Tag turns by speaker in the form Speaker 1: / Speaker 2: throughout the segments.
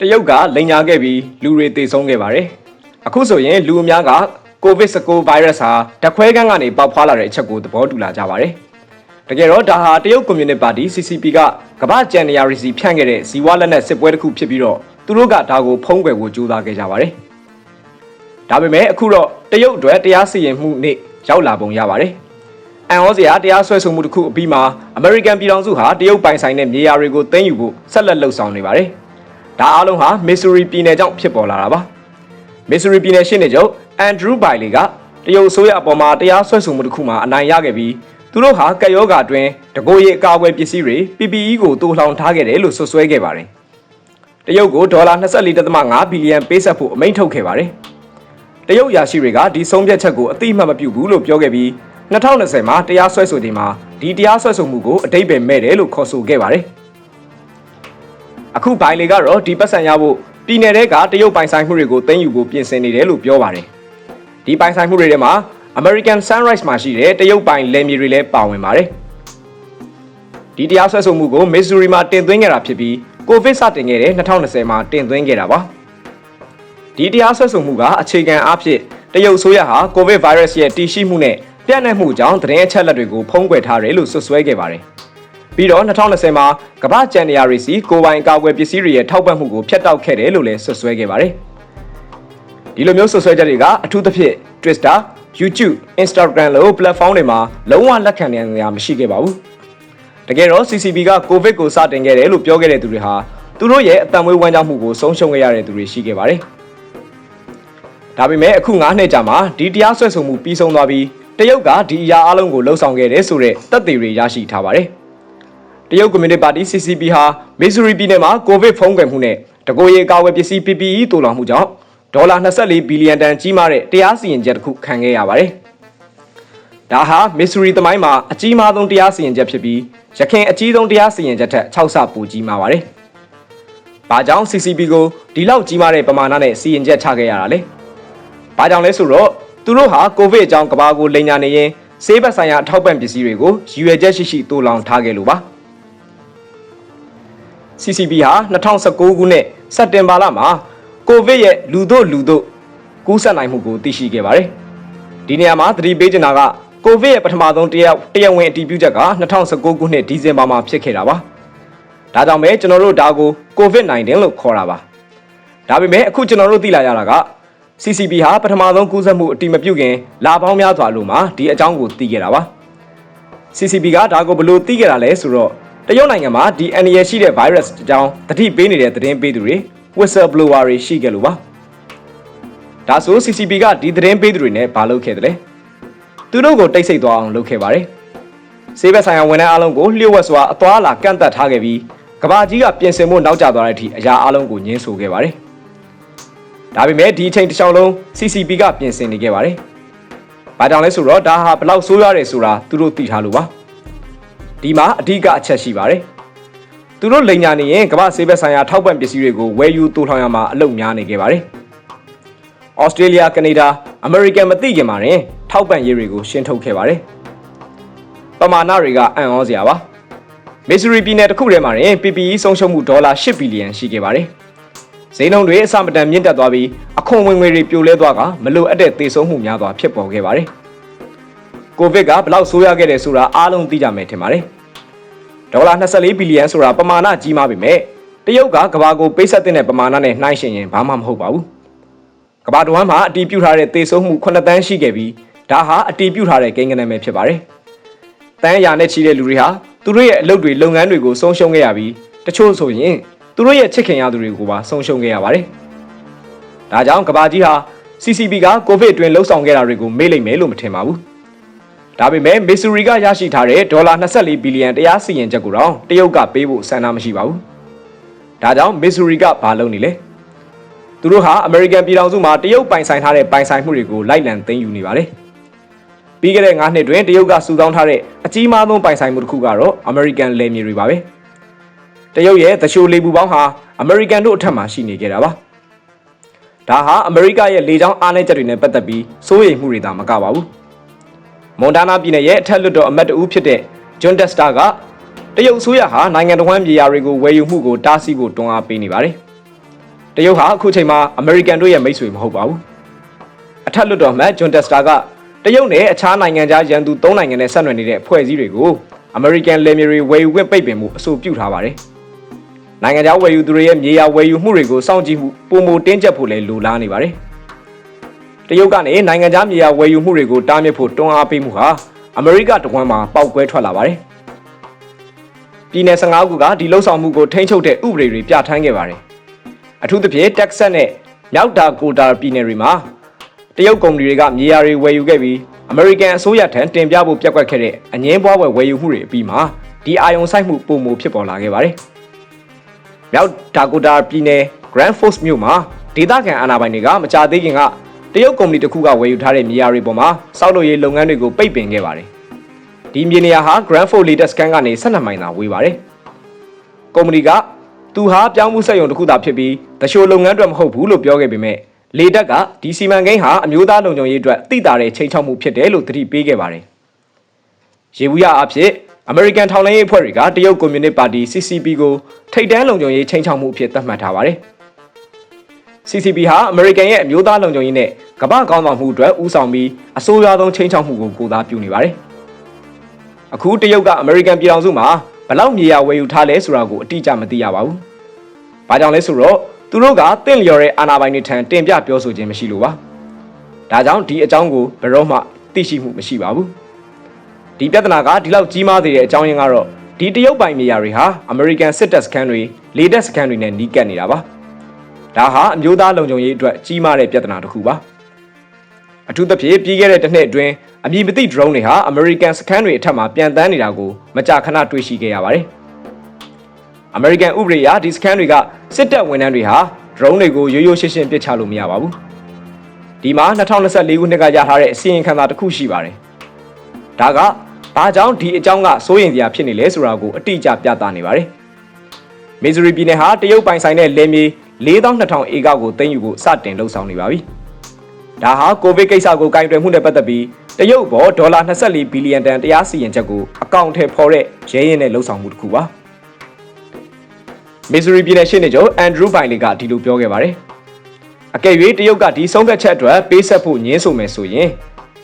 Speaker 1: တရုတ်ကလိန်ညာခဲ့ပြီးလူတွေသေဆုံးခဲ့ပါတယ်အခုဆိုရင်လူအများက COVID-19 virus ဟာဓာတ်ခွဲခန်းကနေပေါက်ဖွာလာတဲ့အချက်ကိုသဘောတူလာကြပါတယ်တကယ်တော့ဒါဟာတရုတ်ကွန်မြူနတီပါတီ CCP ကကမ္ဘာ့ကျန်နေရာရီစီဖြန့်ခဲ့တဲ့ဇီဝလက်နက်စစ်ပွဲတစ်ခုဖြစ်ပြီးတော့သူတို့ကဒါကိုဖုံးကွယ်ဖို့ကြိုးစားခဲ့ကြပါတယ်ဒါပေမဲ့အခုတော့တရုတ်အတွက်တရားစီရင်မှုနေ့ရောက်လာပုံရပါတယ်အန်ဩစရာတရားစွဲဆိုမှုတစ်ခုအပြီးမှာအမေရိကန်ပြည်ထောင်စုဟာတရုတ်ပိုင်ဆိုင်တဲ့မြေယာတွေကိုသိမ်းယူဖို့ဆက်လက်လှုပ်ဆောင်နေပါတယ်။ ဒါအားလုံးဟာမစ်ဆိုရီပြည်နယ်ကြောင့်ဖြစ်ပေါ်လာတာပါ။မစ်ဆိုရီပြည်နယ်ရှင်းနေချုပ်အန်ဒရူးဘိုင်လီကတရုတ်ဆိုရအပေါ်မှာတရားစွဲဆိုမှုတစ်ခုမှာအနိုင်ရခဲ့ပြီးသူတို့ဟာကက်ယောဂါအတွင်းတကိုယ်ရည်အကာအကွယ်ပစ္စည်းတွေ PPE ကိုတိုးလှောင်ထားခဲ့တယ်လို့ဆွဆွဲခဲ့ပါတယ်။တရုတ်ကိုဒေါ်လာ24.5ဘီလီယံပေးဆက်ဖို့အမိန့်ထုတ်ခဲ့ပါတယ်။တရုတ်ရာရှိတွေကဒီဆုံးဖြတ်ချက်ကိုအတိအမှတ်မပြုဘူးလို့ပြောခဲ့ပြီး2020မှာတရားစွဲဆိုချိန်မှာဒီတရားစွဲဆိုမှုကိုအတိတ်ပဲမဲ့တယ်လို့ခေါ်ဆိုခဲ့ပါတယ်။ အခုဘိုင်လေကတော့ဒီပတ်စံရဖို့ပြည်နယ်တဲကတရုတ်ပိုင်ဆိုင်မှုတွေကိုသိမ်းယူဖို့ပြင်ဆင်နေတယ်လို့ပြောပါတယ်။ဒီပိုင်ဆိုင်မှုတွေထဲမှာ American Sunrise မှာရှိတဲ့တရုတ်ပိုင်လယ်မြေတွေလည်းပါဝင်ပါတယ်။ဒီတရားစွဲဆိုမှုကို Missouri မှာတင်သွင်းခဲ့တာဖြစ်ပြီး COVID စတင်ခဲ့တဲ့2020မှာတင်သွင်းခဲ့တာပါ။ဒီတရားစွဲဆိုမှုကအခြေခံအားဖြင့်တရုတ်ဆိုရဟာ COVID virus ရဲ့တည်ရှိမှုနဲ့ပြန့်နှံ့မှုကြောင့်သတင်းအချက်အလက်တွေကိုဖုံးကွယ်ထားတယ်လို့ဆွဆွဲခဲ့ပါတယ်။ ပြီးတော့2020မှာကမ္ဘာကျန်နေရာရီစီကိုပိုင်ကာကွယ်ပစ္စည်းတွေရဲ့ထောက်ပံ့မှုကိုဖျက်တောက်ခဲ့တယ်လို့လည်းဆွဆွဲခဲ့ပါတယ်။ဒီလိုမျိုးဆွဆွဲချက်တွေကအထူးသဖြင့် Twitter, YouTube, Instagram လို platform တွေမှာလုံးဝလက်ခံနိုင်ရမရှိခဲ့ပါဘူး။တကယ်တော့ CCP က COVID ကိုစတင်ခဲ့တယ်လို့ပြောခဲ့တဲ့သူတွေဟာသူတို့ရဲ့အတံမွေးဝမ်းကြောင်းမှုကိုဆုံးရှုံးခဲ့ရတဲ့သူတွေရှိခဲ့ပါတယ်။ဒါပေမဲ့အခု9နှစ်ကြာမှဒီတရားစွဲဆိုမှုပြီးဆုံးသွားပြီးတရုတ်ကဒီအရာအလုံးကိုလှုံ့ဆော်ခဲ့တယ်ဆိုတဲ့သက်သေတွေရရှိထားပါတယ်။ တရုတ်ကွန်မြူနတီပါတီ CCP ဟာမစ်ဇူရီပြည်နယ်မှာကိုဗစ်ဖုံးကွယ်မှုနဲ့တကိုယ်ရေကာဝယ်ပစ္စည်း PPE တူလောင်မှုကြောင့်ဒေါ်လာ24ဘီလီယံတန်ကြီးမားတဲ့တရားစီရင်ချက်တစ်ခုခံခဲ့ရပါတယ်။ဒါဟာမစ်ဇူရီသမိုင်းမှာအကြီးမားဆုံးတရားစီရင်ချက်ဖြစ်ပြီးရခိုင်အကြီးဆုံးတရားစီရင်ချက်ထက်6ဆပိုကြီးမားပါတယ်။ဘာကြောင့် CCP ကိုဒီလောက်ကြီးမားတဲ့ပမာဏနဲ့စီရင်ချက်ချခဲ့ရတာလဲ။ဘာကြောင့်လဲဆိုတော့သူတို့ဟာကိုဗစ်အကြောင်းကဘာကိုလိန်ညာနေရင်ဆေးဘက်ဆိုင်ရာအထောက်ပံ့ပစ္စည်းတွေကိုရည်ရွယ်ချက်ရှိရှိတိုးလောင်ထားခဲ့လို့ပါ CCP ဟာ2019ခုနှစ်စက်တင်ဘာလမှာကိုဗစ်ရဲ့လူတို့လူတို့ကူးစက်နိုင်မှုကိုသိရှိခဲ့ပါတယ်ဒီနေရာမှာသတိပေးချင်တာကကိုဗစ်ရဲ့ပထမဆုံးတရားတရားဝင်အတည်ပြုချက်က2019ခုနှစ်ဒီဇင်ဘာမှာဖြစ်ခဲ့တာပါဒါကြောင့်ပဲကျွန်တော်တို့ဒါကို COVID-19 လို့ခေါ်တာပါဒါပေမဲ့အခုကျွန်တော်တို့သိလာရတာက CCP ဟာပထမဆုံးကူးစက်မှုအတိမပြုတ်ခင်လာပေါင်းများစွာလို့မှဒီအကြောင်းကိုသိခဲ့တာပါ CCP ကဒါကိုဘယ်လိုသိခဲ့တာလဲဆိုတော့ တရုတ်နိုင်ငံမှာဒီ NL ရှိတဲ့ virus အကြောင်းတတိပေးနေတဲ့သတင်းပေးသူတွေ whistleblower တွေရှိခဲ့လို့ပါဒါဆို CCP ကဒီသတင်းပေးသူတွေနဲ့ဘာလုပ်ခဲ့တယ်လဲသူတို့ကိုတိတ်ဆိတ်သွားအောင်လုပ်ခဲ့ပါတယ်စေဘက်ဆိုင်ရာဝန်ထမ်းအားလုံးကိုလျှို့ဝှက်စွာအသွားအလာကန့်သတ်ထားခဲ့ပြီးကဘာကြီးကပြင်ဆင်ဖို့နောက်ကျသွားတဲ့အထိအရာအလုံးကိုညှင်းဆိုခဲ့ပါတယ်ဒါပေမဲ့ဒီအချိန်တစ်ချောင်းလုံး CCP ကပြင်ဆင်နေခဲ့ပါတယ်။ဘာကြောင့်လဲဆိုတော့ဒါဟာဘလောက်ဆိုးရတယ်ဆိုတာသူတို့သိထားလို့ပါ။ ဒီမှာအဓိကအချက်ရှိပါတယ်။သူတို့လိန်ညာနေရင်ကမ္ဘာဆေးဘက်ဆိုင်ရာထောက်ပံ့ပစ္စည်းတွေကိုဝယ်ယူတိုးထောင်ရမှာအလုပ်များနေခဲ့ပါတယ်။ဩစတြေးလျ၊ကနေဒါ၊အမေရိကန်မသိခင်မှာရင်ထောက်ပံ့ရေးတွေကိုရှင်းထုတ်ခဲ့ပါတယ်။ပမာဏတွေကအံ့ဩစရာပါ။မစ်ဆူရီပြည်နယ်တစ်ခုထဲမှာရင် PPE ဆုံးရှုံးမှုဒေါ်လာ8ဘီလီယံရှိခဲ့ပါတယ်။ဈေးနှုန်းတွေအဆမတန်မြင့်တက်သွားပြီးအခွန်ဝင်ငွေတွေပြိုလဲသွားကမလိုအပ်တဲ့သေဆုံးမှုများစွာဖြစ်ပေါ်ခဲ့ပါတယ်။ကိုဗစ်ကဘလောက်ဆိုးရခဲ့တယ်ဆိုတာအားလုံးသိကြမယ်ထင်ပါတယ်။ ဒေါ်လာ24ဘီလီယံဆိုတာပမာဏကြီးမားပေမဲ့တရုတ်ကကဘာကိုပိတ်ဆက်တဲ့ပမာဏနဲ့နှိုင်းယှဉ်ရင်ဘာမှမဟုတ်ပါဘူး။ကဘာတဝမ်းမှာအတီးပြုတ်ထားတဲ့သေဆုံးမှု9တန်းရှိခဲ့ပြီးဒါဟာအတီးပြုတ်ထားတဲ့ကိန်းဂဏန်းပဲဖြစ်ပါတယ်။တန်းရာနဲ့ချီတဲ့လူတွေဟာသူတို့ရဲ့အလုပ်တွေလုပ်ငန်းတွေကိုဆုံးရှုံးခဲ့ရပြီးတချို့ဆိုရင်သူတို့ရဲ့ချစ်ခင်ရသူတွေကိုပါဆုံးရှုံးခဲ့ရပါတယ်။ဒါကြောင့်ကဘာကြီးဟာ CCP ကကိုဗစ်အတွင်းလှုပ်ဆောင်ခဲ့တာတွေကိုမေ့လိမ့်မယ်လို့မထင်ပါဘူး။ ဒါပေမဲ့မစ်ဆူရီကရရှိထားတဲ့ဒေါ်လာ24ဘီလီယံတရားစီရင်ချက်ကိုတော့တရုတ်ကပေးဖို့ဆန္ဒမရှိပါဘူး။ဒါကြောင့်မစ်ဆူရီကဘာလုပ်နေလဲ။သူတို့ဟာအမေရိကန်ပြည်ထောင်စုမှာတရုတ်ပိုင်ဆိုင်ထားတဲ့ပိုင်ဆိုင်မှုတွေကိုလိုက်လံသိမ်းယူနေပါတယ်။ပြီးခဲ့တဲ့9နှစ်တွင်တရုတ်ကစုဆောင်းထားတဲ့အကြီးမားဆုံးပိုင်ဆိုင်မှုတစ်ခုကတော့အမေရိကန်လယ်မြေတွေပါပဲ။တရုတ်ရဲ့သရှိုးလေးပူပေါင်းဟာအမေရိကန်တို့အထက်မှာရှိနေကြတာပါဒါဟာအမေရိကရဲ့လေကြောင်းအားနည်းချက်တွေနဲ့ပတ်သက်ပြီးစိုးရိမ်မှုတွေသာမကပါဘူး မွန်ဒါနာပြည်နယ်ရဲ့အထက်လွှတ်တော်အမတ်တဦးဖြစ်တဲ့ဂျွန်တက်စတာကတရုတ်ဆိုရဟာနိုင်ငံတော်ဝန်ပြည်ရာတွေကိုဝယ်ယူမှုကိုတားဆီးဖို့တွန်းအားပေးနေပါတယ်တရုတ်ဟာအခုချိန်မှာအမေရိကန်တို့ရဲ့မိတ်ဆွေမဟုတ်ပါဘူးအထက်လွှတ်တော်မှဂျွန်တက်စတာကတရုတ်နဲ့အခြားနိုင်ငံခြားရန်သူ၃နိုင်ငံနဲ့ဆက်နွယ်နေတဲ့ဖွဲ့စည်းတွေကိုအမေရိကန်လယ်မြေတွေဝယ်ယူခွင့်ပိတ်ပင်မှုအဆိုပြုထားပါတယ်နိုင်ငံခြားဝယ်ယူသူတွေရဲ့မြေယာဝယ်ယူမှုတွေကိုစောင့်ကြည့်မှုပုံမတင်းကျပ်ဖို့လည်းလိုလားနေပါတယ် တရုတ်ကနေနိုင်ငံခြားမြေယာဝယ်ယူမှုတွေကိုတားမြစ်ဖို့တွန်းအားပေးမှုဟာအမေရိကတကွမ်းမှာပေါက်ကွဲထွက်လာပါတယ်ပြည်내15ခုကဒီလှုပ်ဆောင်မှုကိုထိန်းချုပ်တဲ့ဥပဒေတွေပြဋ္ဌာန်းခဲ့ပါတယ်အထူးသဖြင့်တက်ဆတ်နဲ့မြောက်ဒါကိုတာပြည်နယ်တွေမှာတရုတ်ကုမ္ပဏီတွေကမြေယာတွေဝယ်ယူခဲ့ပြီးအမေရိကန်အစိုးရထံတင်ပြဖို့ပြက်ကွက်ခဲ့တဲ့အငင်းပွားဝယ်ဝယ်ယူမှုတွေအပြီးမှာဒီအာယုံဆိုင်မှုပုံမဖြစ်ပေါ်လာခဲ့ပါတယ်။မြောက်ဒါကိုတာပြည်နယ် Grand Forks မြို့မှာဒေသခံအာဏာပိုင်တွေကမကြာသေးခင်က တရုတ်ကုမ္ပဏီတစ်ခုကဝယ်ယူထားတဲ့မြေယာတွေပေါ်မှာစောက်လုပ်ရေးလုပ်ငန်းတွေကိုပိတ်ပင်ခဲ့ပါတယ်။ဒီမြေနေရာဟာ Grand Forks Latest Scan ကနေ12မိုင်သာဝေးပါတယ်။ကုမ္ပဏီကသူဟာပြောင်းမှုစက်ရုံတစ်ခုသာဖြစ်ပြီးတရှိုးလုပ်ငန်းအတွက်မဟုတ်ဘူးလို့ပြောခဲ့ပေမဲ့လေတက်ကဒီစီမံကိန်းဟာအမျိုးသားလုံခြုံရေးအတွက်သိတာတဲ့ချိန်ချောက်မှုဖြစ်တယ်လို့သတိပေးခဲ့ပါတယ်။ရေဘူးရအဖြစ်အမေရိကန်ထောက်လှမ်းရေးအဖွဲ့တွေကတရုတ်ကွန်မြူနစ်ပါတီ CCP ကိုထိပ်တန်းလုံခြုံရေးချိန်ချောက်မှုအဖြစ်သတ်မှတ်ထားပါတယ်။ CCP ဟာအမေရိကန်ရဲ့အမျိုးသားလုံခြုံရေးနဲ့ကမ္ဘာကောင်းဆောင်မှုအတွက်ဦးဆောင်ပြီးအဆိုးရွားဆုံးချိန်ချောက်မှုကိုကိုစားပြုနေပါတယ်။အခုတရုတ်ကအမေရိကန်ပြည်ထောင်စုမှာဘလောက်မြေယာဝယ်ယူထားလဲဆိုတာကိုအတိအကျမသိရပါဘူး။ဘာကြောင့်လဲဆိုတော့သူတို့ကတင့်လျော်တဲ့အာဏာပိုင်တွေထံတင်ပြပြောဆိုခြင်းမရှိလို့ပါ။ဒါကြောင့်ဒီအကြောင်းကိုဘယ်တော့မှသိရှိမှုမရှိပါဘူး။ဒီပြဿနာကဒီလောက်ကြီးမားသေးတဲ့အကြောင်းရင်းကတော့ဒီတရုတ်ပိုင်မြေယာတွေဟာအမေရိကန်စစ်တပ်စခန်းတွေလေတပ်စခန်းတွေနဲ့နီးကပ်နေတာပါ။ ဒါဟာအမျိုးသားလုံခြုံရေးအတွက်ကြီးမားတဲ့ပြဿနာတစ်ခုပါ။အထူးသဖြင့်ပြီးခဲ့တဲ့တစ်နှစ်အတွင်းအမည်မသိ drone တွေဟာအမေရိကန်စခန်းတွေအထက်မှာပြန်တန်းနေတာကိုမကြာခဏတွေ့ရှိခဲ့ရပါတယ်။အမေရိကန်ဥပဒေအရဒီစခန်းတွေကစစ်တပ်ဝန်ထမ်းတွေဟာ drone တွေကိုရိုးရိုးရှင်းရှင်းပစ်ချလို့မရပါဘူး။ဒီမှာ2024ခုနှစ်ကရထားတဲ့အစီရင်ခံစာတစ်ခုရှိပါတယ်။ဒါကဘာကြောင့်ဒီအကြောင်းကစိုးရိမ်စရာဖြစ်နေလဲဆိုတာကိုအတိအကျပြသနေပါတယ်။မီဇရီပြည်နယ်ဟာတရုတ်ပိုင်ဆိုင်တဲ့လယ်မြေ 42,000ဧကကိုသိမ်းယူဖို့စတင်လှုပ်ဆောင်နေပါပြီ။ဒါဟာကိုဗစ်ကိစ္စကိုကင်တွယ်မှုနဲ့ပတ်သက်ပြီးတရုတ်ဘောဒေါ်လာ24ဘီလီယံတန်တရားစီရင်ချက်ကိုအကောင့်ထဲပေါ်တဲ့ရဲရင်နဲ့လှုပ်ဆောင်မှုတစ်ခုပါ။မစ္စရီပြည်နယ်ရှေ့နေချုပ်အန်ဒရူးဘိုင်လီကဒီလိုပြောခဲ့ပါတယ်။အကယ်၍တရုတ်ကဒီဆုံးဖြတ်ချက်အတွက်ပေးဆက်ဖို့ညှင်းဆိုမယ်ဆိုရင်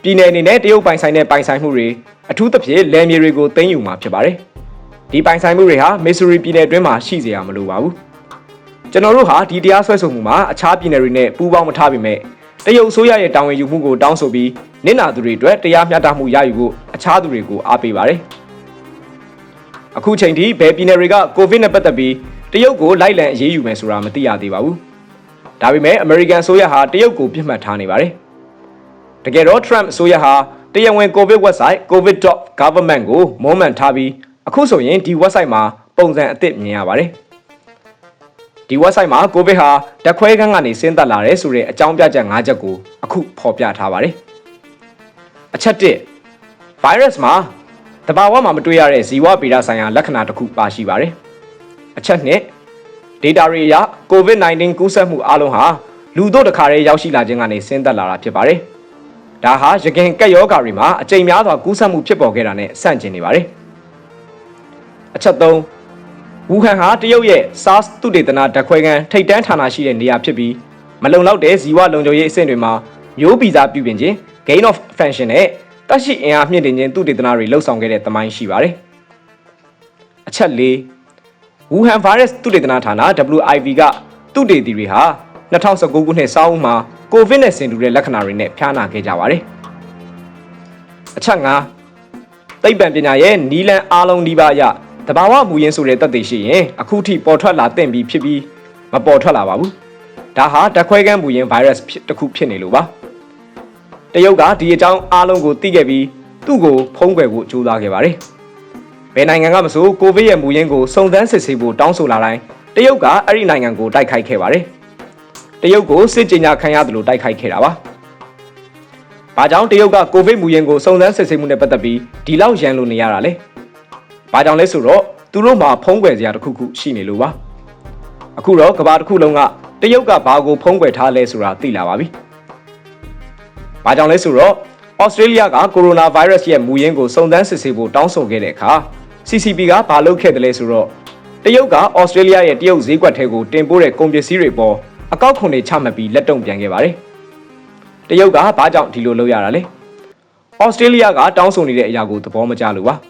Speaker 1: ပြည်နယ်အနေနဲ့တရုတ်ပိုင်ဆိုင်တဲ့ပိုင်ဆိုင်မှုတွေအထူးသဖြင့်လယ်မြေတွေကိုသိမ်းယူမှာဖြစ်ပါတယ်။ဒီပိုင်ဆိုင်မှုတွေဟာမစ္စရီပြည်နယ်အတွင်းမှာရှိစေရမလိုပါဘူး။ ကျွန်တော်တို့ဟာဒီတရားစွဲဆိုမှုမှာအခြားပြည်နယ်တွေနဲ့ပူးပေါင်းမထားပေမဲ့တရုတ်အစိုးရရဲ့တာဝန်ယူမှုကိုတောင်းဆိုပြီးနင့်နာသူတွေအတွက်တရားမျှတမှုရယူဖို့အခြားသူတွေကိုအားပေးပါတယ်။အခုချိန်ထိဘယ်ပြည်နယ်တွေကကိုဗစ်နဲ့ပတ်သက်ပြီးတရုတ်ကိုလိုက်လံအရေးယူမယ်ဆိုတာမသိရသေးပါဘူး။ဒါပေမဲ့အမေရိကန်အစိုးရဟာတရုတ်ကိုပြစ်မှတ်ထားနေပါတယ်။တကယ်တော့ Trump အစိုးရဟာတရားဝင်ကိုဗစ် website covid.government ကိုမွမ်းမံထားပြီးအခုဆိုရင်ဒီ website မှာပုံစံအသစ်မြင်ရပါတယ်။ ဒီ website မှာကိုဗစ်ဟာဓာတ်ခွဲခန်းကနေဆင်းသက်လာတယ်ဆိုတဲ့အကြောင်းပြချက်၅ချက်ကိုအခုဖော်ပြထားပါတယ်။အချက်1 virus မှာတဘာဝမှာမတွေ့ရတဲ့ဇီဝဗေဒဆိုင်ရာလက္ခဏာတစ်ခုပါရှိပါတယ်။အချက်2 data တွေအရ COVID-19 ကူးစက်မှုအလုံးဟာလူတို့တခါတည်းရောက်ရှိလာခြင်းကနေဆင်းသက်လာတာဖြစ်ပါတယ်။ဒါဟာရခင်ကက်ယောဂါတွေမှာအကြိမ်များစွာကူးစက်မှုဖြစ်ပေါ်ခဲ့တာနဲ့ဆန့်ကျင်နေပါတယ်။အချက်3 ဝူဟန်ဟာတရုတ်ရဲ့ SARS သုတေသနဓာတ်ခွဲခန်းထိပ်တန်းဌာနရှိတဲ့နေရာဖြစ်ပြီးမလုံလောက်တဲ့ဇီဝလုံခြုံရေးအဆင့်တွေမှာမျိုးဗီဇပြုပြင်ခြင်း gain of function နဲ့တက်ရှိအင်အားမြင့်တင်ခြင်းသုတေသနတွေလှုပ်ဆောင်ခဲ့တဲ့သမိုင်းရှိပါတယ်။အချက်၄ဝူဟန် virus သုတေသနဌာန WIV ကသုတေသီတွေဟာ2019ခုနှစ်စောင်းမှာကိုဗစ်နဲ့ဆင်တူတဲ့လက္ခဏာတွေနဲ့ဖျားနာခဲ့ကြပါတယ်။အချက်၅သိပ္ပံပညာရဲ့နီလန်အားလုံးဒီပါအရ တဘာဝမူရင်းဆိုတဲ့တက်သေးရှိရင်အခုထိပေါ်ထွက်လာတဲ့ပြီးဖြစ်ပြီးမပေါ်ထွက်လာပါဘူးဒါဟာတခွဲကန်းမူရင်း virus တစ်ခုဖြစ်နေလို့ပါတရုတ်ကဒီအကြောင်းအားလုံးကိုသိခဲ့ပြီးသူ့ကိုဖုံးကွယ်ဖို့ကြိုးစားခဲ့ပါတယ်ဘယ်နိုင်ငံကမဆိုကိုဗစ်ရဲ့မူရင်းကိုစုံစမ်းစစ်ဆေးဖို့တောင်းဆိုလာတိုင်းတရုတ်ကအဲ့ဒီနိုင်ငံကိုတိုက်ခိုက်ခဲ့ပါတယ်တရုတ်ကိုစစ်ကြေညာခံရတယ်လို့တိုက်ခိုက်ခဲ့တာပါ။ဘာကြောင့်တရုတ်ကကိုဗစ်မူရင်းကိုစုံစမ်းစစ်ဆေးမှုနဲ့ပတ်သက်ပြီးဒီလောက်ရန်လို့နေရတာလဲ။။ ဘာကြောင့်လဲဆိုတော့သူတို့မှာဖုံးကွယ်စရာတစ်ခုခုရှိနေလို့ပါ။အခုတော့ကဘာတစ်ခုလုံးကတရုတ်ကဘာကိုဖုံးကွယ်ထားလဲဆိုတာသိလာပါပြီ။ဘာကြောင့်လဲဆိုတော့ဩစတြေးလျကကိုရိုနာဗိုင်းရပ်စ်ရဲ့မူရင်းကိုစုံစမ်းစစ်ဆေးဖို့တောင်းဆိုခဲ့တဲ့အခါ CCP ကဘာလုပ်ခဲ့တယ်လဲဆိုတော့တရုတ်ကဩစတြေးလျရဲ့တရုတ်ဈေးကွက်ထဲကိုတင်ပို့တဲ့ကုန်ပစ္စည်းတွေပေါ်အကောက်ခွန်တွေချမှတ်ပြီးလက်တုံ့ပြန်ခဲ့ပါတယ်။တရုတ်ကဘာကြောင့်ဒီလိုလုပ်ရတာလဲ။ဩစတြေးလျကတောင်းဆိုနေတဲ့အရာကိုသဘောမကျလို့ပါ။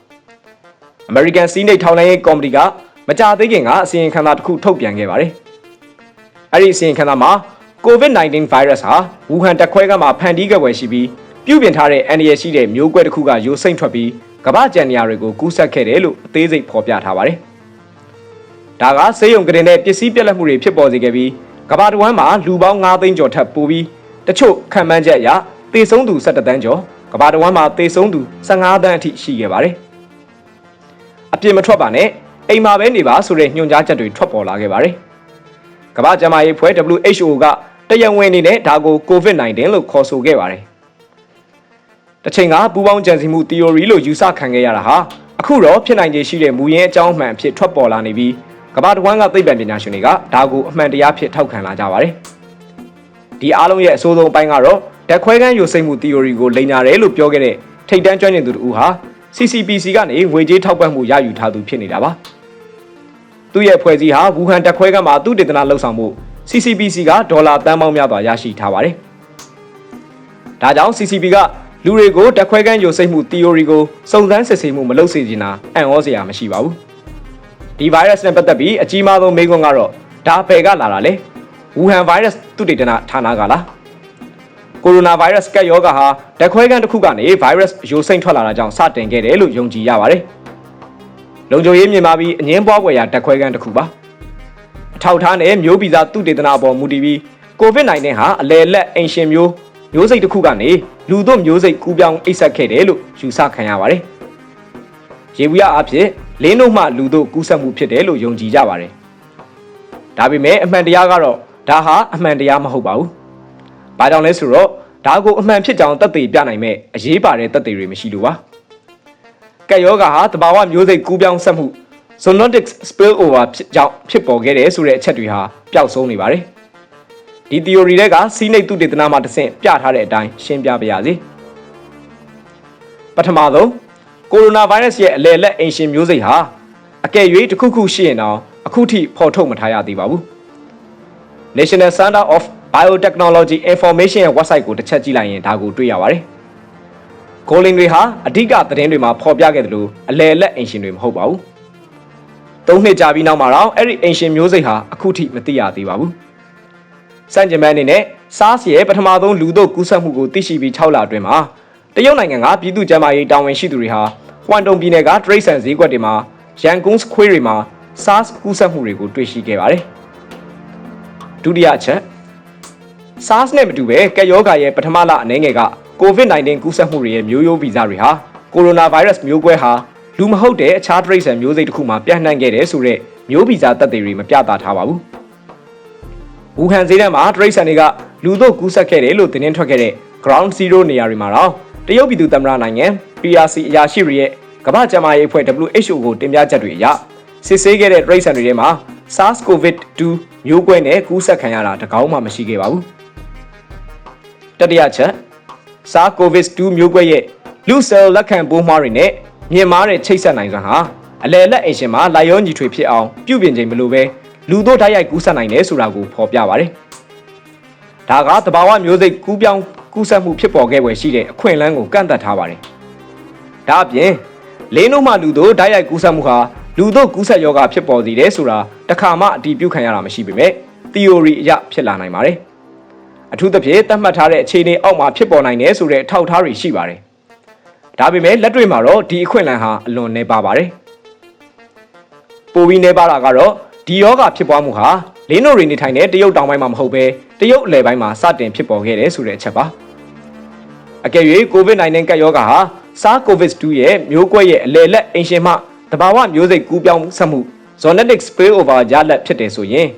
Speaker 1: American Senate ထောက်လှမ်းရေးကော်မတီကမကြသေးခင်ကအစီရင်ခံစာတစ်ခုထုတ်ပြန်ခဲ့ပါတယ်။အဲ့ဒီအစီရင်ခံစာမှာ COVID-19 virus ဟာဝူဟန်တက်ခွဲကမှဖန်တီးခဲ့ွယ်ရှိပြီးပြုပြင်ထားတဲ့အန်ဒီရရှိတဲ့မျိုးကွဲတစ်ခုကရိုးစိမ့်ထွက်ပြီးကမ္ဘာကျန်နေရာတွေကိုကူးစက်ခဲ့တယ်လို့အသေးစိတ်ဖော်ပြထားပါတယ်။ဒါကဆေးရုံကရင်တဲ့ပစ္စည်းပြက်လက်မှုတွေဖြစ်ပေါ်စေခဲ့ပြီးကမ္ဘာတစ်ဝန်းမှာလူပေါင်း9သိန်းကျော်ထပ်ပိုပြီးတချို့ခံမှန်းချက်အရသေဆုံးသူ17တန်းကျော်ကမ္ဘာတစ်ဝန်းမှာသေဆုံးသူ15တန်းအထိရှိခဲ့ပါတယ်။ အပြစ်မထွက်ပါနဲ့အိမ်မှာပဲနေပါဆိုတဲ့ညွှန်ကြားချက်တွေထွက်ပေါ်လာခဲ့ပါတယ်။ကမ္ဘာ့ကျန်းမာရေးအဖွဲ့ WHO ကတရားဝင်အနေနဲ့ဒါကို COVID-19 လို့ခေါ်ဆိုခဲ့ပါတယ်။တစ်ချိန်ကပူပေါင်းကြံစည်မှု theory လို့ယူဆခံခဲ့ရတာဟာအခုတော့ဖြစ်နိုင်ခြေရှိတဲ့မူရင်းအကြောင်းအမှန်အဖြစ်ထွက်ပေါ်လာနေပြီးကမ္ဘာတစ်ဝန်းကသိပ္ပံပညာရှင်တွေကဒါကိုအမှန်တရားဖြစ်ထောက်ခံလာကြပါတယ်။ဒီအားလုံးရဲ့အဆိုးဆုံးအပိုင်းကတော့ဓာတ်ခွဲခန်းယိုစိမ့်မှု theory ကိုလိမ်ညာတယ်လို့ပြောခဲ့တဲ့ထိတ်တန်းကျွမ်းကျင်သူတူဟာ CCPC ကနေငွေကြေးထောက်ပံ့မှုရယူထားသူဖြစ်နေတာပါ။သူ့ရဲ့ဖွဲ့စည်းဟာဝူဟန်တက်ခွဲကမှာသူတေသနာလှုပ်ဆောင်မှု CCPC ကဒေါ်လာတန်ပေါင်းများစွာရရှိထားပါတယ်။ဒါကြောင့် CCP ကလူတွေကိုတက်ခွဲကန်းယိုစိမ့်မှု theory ကိုစုံစမ်းစစ်ဆေးမှုမလုပ်စေချင်တာအံ့ဩစရာမရှိပါဘူး။ဒီ virus နဲ့ပတ်သက်ပြီးအကြီးမားဆုံးမေးခွန်းကတော့ဒါဘယ်ကလာတာလဲ။ဝူဟန် virus သူတေသနာဌာနကလား။ ကိုရိုနာဗိုင်းရပ်စ်ကပ်ရောဂါဟာတက်ခွဲကန်းတစ်ခုကနေ virus ယိုစိမ့်ထွက်လာတာကြောင့်စတင်ခဲ့တယ်လို့ယုံကြည်ရပါတယ်။လုံခြုံရေးမြင်ပါပြီးအငင်းပွားွယ်ရာတက်ခွဲကန်းတစ်ခုပါ။အထောက်ထားနဲ့မျိုးဗီဇသူတေသနာအပေါ်မူတည်ပြီး COVID-19 ဟာအလယ်လက်အင်ရှင်မျိုးမျိုးစိတ်တစ်ခုကနေလူတို့မျိုးစိတ်ကူးပြောင်းအိပ်ဆက်ခဲ့တယ်လို့ယူဆခံရပါတယ်။ရေဘူးရအဖြစ်လင်းတို့မှလူတို့ကူးစက်မှုဖြစ်တယ်လို့ယုံကြည်ကြပါတယ်။ဒါပေမဲ့အမှန်တရားကတော့ဒါဟာအမှန်တရားမဟုတ်ပါဘူး။ ဘာကြောင့်လဲဆိုတော့ဒါကိုအမှန်ဖြစ်ကြောင်းသက်သေပြနိုင်မဲ့အရေးပါတဲ့သက်သေတွေမရှိလို့ပါ။ကက်ယောဂါဟာတဘာဝမျိုးစိတ်ကူးပြောင်းဆက်မှု zoonotic spillover ဖြစ်ကြောင့်ဖြစ်ပေါ်ခဲ့တယ်ဆိုတဲ့အချက်တွေဟာပျောက်ဆုံးနေပါတယ်။ဒီ theory တွေကစီးနိတ်သူတေသနာမှာတဆင့်ပြထားတဲ့အတိုင်းရှင်းပြပါရစေပထမဆုံးကိုရိုနာဗိုင်းရပ်စ်ရဲ့အလယ်လက်အင်ရှင်မျိုးစိတ်ဟာအကယ်၍တစ်ခုခုရှိရင်တော့အခုထိဖော်ထုတ်မထားရသေးပါဘူး National Center of Biotechnology Information ရဲ့ website ကိုတစ်ချက်ကြည့်လိုက်ရင်ဒါကိုတွေ့ရပါတယ်ဂိုလင်တွေဟာအဓိကသတင်းတွေမှာဖော်ပြခဲ့တယ်လို့အလယ်လက်အင်ရှင်တွေမဟုတ်ပါဘူးသုံးနှစ်ကြာပြီးနောက်မှာတော့အဲ့ဒီအင်ရှင်မျိုးစိတ်ဟာအခုထိမသိရသေးပါဘူးစန့်ကျင်ဘက်အနေနဲ့ SARS ရဲ့ပထမဆုံးလူတို့ကူးစက်မှုကိုသိရှိပြီး6လအတွင်းမှာတရုတ်နိုင်ငံကပြည်သူ့ကျန်းမာရေးတာဝန်ရှိသူတွေဟာဟွမ်တုံပြည်နယ်ကတရိတ်ဆန်ဈေးကွက်တွေမှာရန်ကုန်စခွေးတွေမှာ SARS ကူးစက်မှုတွေကိုတွေ့ရှိခဲ့ပါတယ်။ဒုတိယအချက် SARS နဲ့မတူပဲကက်ယောဂါရဲ့ပထမလအနေငယ်က COVID-19 ကူးစက်မှုတွေရဲ့မျိုးရိုးဗီဇတွေဟာကိုရိုနာဗိုင်းရပ်စ်မျိုးကွဲဟာလူမဟုတ်တဲ့အခြားတရိတ်ဆန်မျိုးစိတ်တစ်ခုမှာပြန့်နှံ့ခဲ့တယ်ဆိုတဲ့မျိုးဗီဇသက်သေတွေမပြသထားပါဘူး။ဝူဟန်ဈေးထဲမှာတရိတ်ဆန်တွေကလူတို့ကူးစက်ခဲ့တယ်လို့သတင်းထွက်ခဲ့တဲ့ ground zero နေရာတွေမှာတော့တရုတ်ပြည်သူသမ္မတနိုင်ငံ PRC အရာရှိတွေရဲ့ကမ္ဘာ့ကျန်းမာရေးအဖွဲ့ WHO ကိုတင်ပြချက်တွေအရစစ်ဆေးခဲ့တဲ့တရိတ်ဆန်တွေထဲမှာ SARS-CoV-2 မျိုးကွဲနဲ့ကူးစက်ခံရတာတကောင်းမှမရှိခဲ့ပါဘူး တတိယချက် SARS-CoV-2 မျိုးကွဲရဲ့လူဆယ်လက်ခံပိုးမှားတွေနဲ့မြင့်မားတဲ့ချိတ်ဆက်နိုင်စွမ်းဟာအလယ်လက်အင်ရှင်မှာလာရောညီထွေဖြစ်အောင်ပြုပြင်ခြင်းမလိုပဲလူတို့ဓာတ်ရိုက်ကူးစက်နိုင်တယ်ဆိုတာကိုဖော်ပြပါတယ်။ဒါကတဘာဝမျိုးစိတ်ကူးပြောင်းကူးစက်မှုဖြစ်ပေါ်ခဲ့ွယ်ရှိတဲ့အခွင့်အလမ်းကိုကန့်သတ်ထားပါတယ်။ဒါအပြင်လင်းတို့မှလူတို့ဓာတ်ရိုက်ကူးစက်မှုဟာလူတို့ကူးစက်ရောဂါဖြစ်ပေါ်စေတယ်ဆိုတာတခါမှအတည်ပြုခံရတာမရှိပေမဲ့ theory အရဖြစ်လာနိုင်ပါတယ်။ အထူးသဖြင့်သတ်မှတ်ထားတဲ့အခြေအနေအောက်မှာဖြစ်ပေါ်နိုင်တယ်ဆိုတဲ့အထောက်အထားတွေရှိပါတယ်။ဒါပေမဲ့လက်တွေ့မှာတော့ဒီအခွင့်အလမ်းဟာအလွန်နှဲပါပါတယ်။ပိုပြီးနှဲပါတာကတော့ဒီယောဂဖြစ်ပွားမှုဟာလင်းနိုရီနေထိုင်တဲ့တရုတ်တောင်ပိုင်းမှာမဟုတ်ပဲတရုတ်အလယ်ပိုင်းမှာစတင်ဖြစ်ပေါ်ခဲ့တယ်ဆိုတဲ့အချက်ပါအကယ်၍ COVID-19 ကပ်ရောဂါဟာ SARS-CoV-2 ရဲ့မျိုးကွဲရဲ့အလယ်လက်အင်ရှင်မှတဘာဝမျိုးစိတ်ကူးပြောင်းဆက်မှု zoonotic spillover ရလက်ဖြစ်တယ်ဆိုရင်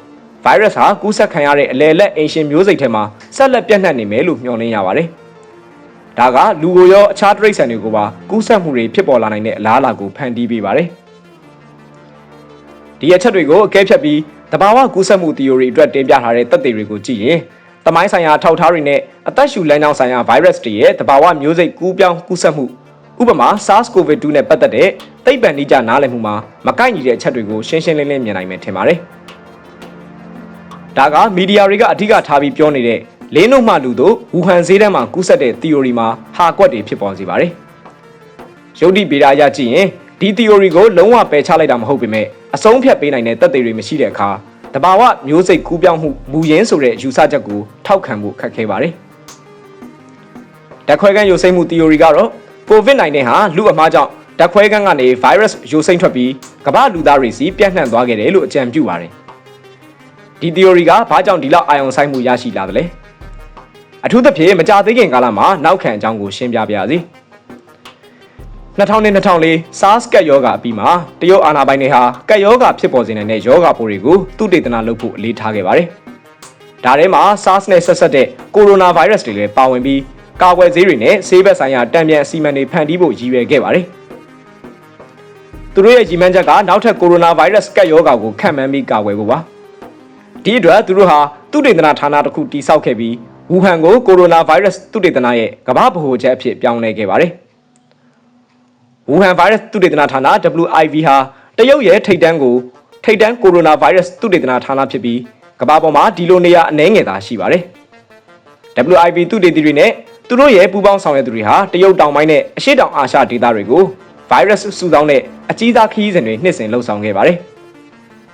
Speaker 1: virus ဟာကူးစက်ခံရတဲ့အလယ်လက်အင်ရှင်မျိုးစိတ်ထဲမှာဆက်လက်ပြန့်နှံ့နေမယ်လို့မျှော်လင့်ရပါတယ်ဒါကလူကိုရောအခြားတိရစ္ဆာန်တွေကိုပါကူးစက်မှုတွေဖြစ်ပေါ်လာနိုင်တဲ့အလားအလာကိုဖန်တီးပေးပါတယ်ဒီအချက်တွေကိုအကဲဖြတ်ပြီးတဘာဝကူးစက်မှု theory အတွက်တင်ပြထားတဲ့သက်သေတွေကိုကြည့်ရင်တမိုင်းဆိုင်ရာထောက်ထားတွေနဲ့အသက်ရှူလမ်းကြောင်းဆိုင်ရာ virus တွေရဲ့တဘာဝမျိုးစိတ်ကူးပြောင်းကူးစက်မှုဥပမာ SARS-CoV-2 နဲ့ပတ်သက်တဲ့သိပ္ပံနည်းကျနားလည်မှုမှာမကိုက်ညီတဲ့အချက်တွေကိုရှင်းရှင်းလင်းလင်းမြင်နိုင်မယ်ထင်ပါတယ်။ ဒါကမီဒီယာတွေကအဓိကထားပြီးပြောနေတဲ့လင်းတို့မှလူတို့ဝူဟန်ဈေးတန်းမှာကူးဆက်တဲ့ theory မှာဟာကွက်တွေဖြစ်ပေါ်စေပါတယ်။ရုပ်တိပေရာအရကြည့်ရင်ဒီ theory ကိုလုံးဝပယ်ချလိုက်တာမဟုတ်ပေမဲ့အဆုံးဖြတ်ပေးနိုင်တဲ့သက်သေတွေမရှိတဲ့အခါတဘာဝမျိုးစိတ်ကူးပြောင်းမှုမူရင်းဆိုတဲ့ယူဆချက်ကိုထောက်ခံဖို့ခက်ခဲပါတယ်။ဓာတ်ခွဲခန်းယိုစိမ့်မှု theory ကတော့ COVID-19 ဟာလူအမှားကြောင့်ဓာတ်ခွဲခန်းကနေ virus ယိုစိမ့်ထွက်ပြီးကမ္ဘာလူသားတွေစီပြန့်နှံ့သွားခဲ့တယ်လို့အကြံပြုပါတယ်။ ဒီ theory ကဘာကြောင့်ဒီလောက်အာရုံစိုက်မှုရရှိလာသလဲ။အထူးသဖြင့်မကြသေးခင်ကာလမှာနောက်ခံအကြောင်းကိုရှင်းပြပါရစေ။2000နဲ့2004 SARS ကပ်ရောဂါအပြီးမှာတရုတ်အာဏာပိုင်တွေဟာကပ်ရောဂါဖြစ်ပေါ်စေနိုင်တဲ့ရောဂါပိုးတွေကိုသူတေသနလုပ်ဖို့အလေးထားခဲ့ပါတယ်။ဒါထဲမှာ SARS နဲ့ဆက်ဆက်တဲ့ကိုရိုနာဗိုင်းရပ်စ်တွေလည်းပါဝင်ပြီးကာကွယ်ဆေးတွေနဲ့ဆေးဘက်ဆိုင်ရာတံပြန်အစီအမံတွေဖန်တီးဖို့ရည်ရွယ်ခဲ့ပါတယ်။သူတို့ရဲ့ရည်မှန်းချက်ကနောက်ထပ်ကိုရိုနာဗိုင်းရပ်စ်ကပ်ရောဂါကိုခံမှန်းပြီးကာကွယ်ဖို့ပါ။ ဒီအတွက်သူတို့ဟာသူတေသနဌာနတစ်ခုတည်ဆောက်ခဲ့ပြီးဝူဟန်ကိုကိုရိုနာဗိုင်းရပ်စ်သူတေသနရဲ့ကမ္ဘာဗဟိုချက်အဖြစ်ပြောင်းလဲခဲ့ပါတယ်။ဝူဟန်ဗိုင်းရပ်စ်သုတေသနဌာန WIV ဟာတရုတ်ရဲ့ထိပ်တန်းကိုထိပ်တန်းကိုရိုနာဗိုင်းရပ်စ်သုတေသနဌာနဖြစ်ပြီးကမ္ဘာပေါ်မှာဒီလိုနေရာအနည်းငယ်သာရှိပါတယ်။ WIV သုတေသီတွေနဲ့သူတို့ရဲ့ပူးပေါင်းဆောင်ရွက်သူတွေဟာတရုတ်တောင်ပိုင်းနဲ့အရှေ့တောင်အာရှဒေသတွေကိုဗိုင်းရပ်စ်စုဆောင်းတဲ့အကြီးစားခရီးစဉ်တွေနှစ်စဉ်လှုပ်ဆောင်ခဲ့ပါတယ်။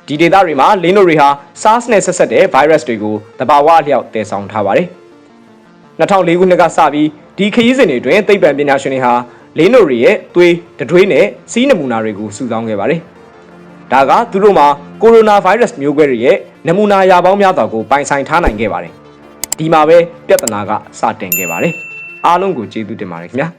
Speaker 1: ဒီဒေသတွေမှာလင်းတို့တွေဟာ SARS နဲ့ဆက်ဆက်တဲ့ဗိုင်းရပ်စ်တွေကိုတဘာဝအလျောက်တည်ဆောင်ထားပါတယ်။2004ခုနှစ်ကစပြီးဒီခရီးစဉ်တွေအတွင်းသိပ္ပံပညာရှင်တွေဟာလင်းတို့တွေရဲ့သွေးတထွေးနဲ့စီးနမူနာတွေကိုစုဆောင်းခဲ့ပါတယ်။ဒါကသူတို့မှာကိုရိုနာဗိုင်းရပ်စ်မျိုးကွဲတွေရဲ့နမူနာရာပေါင်းများစွာကိုပိုင်ဆိုင်ထားနိုင်ခဲ့ပါတယ်။ဒီမှာပဲပြဿနာကစတင်ခဲ့ပါတယ်။အားလုံးကိုကျေးဇူးတင်ပါတယ်ခင်ဗျာ။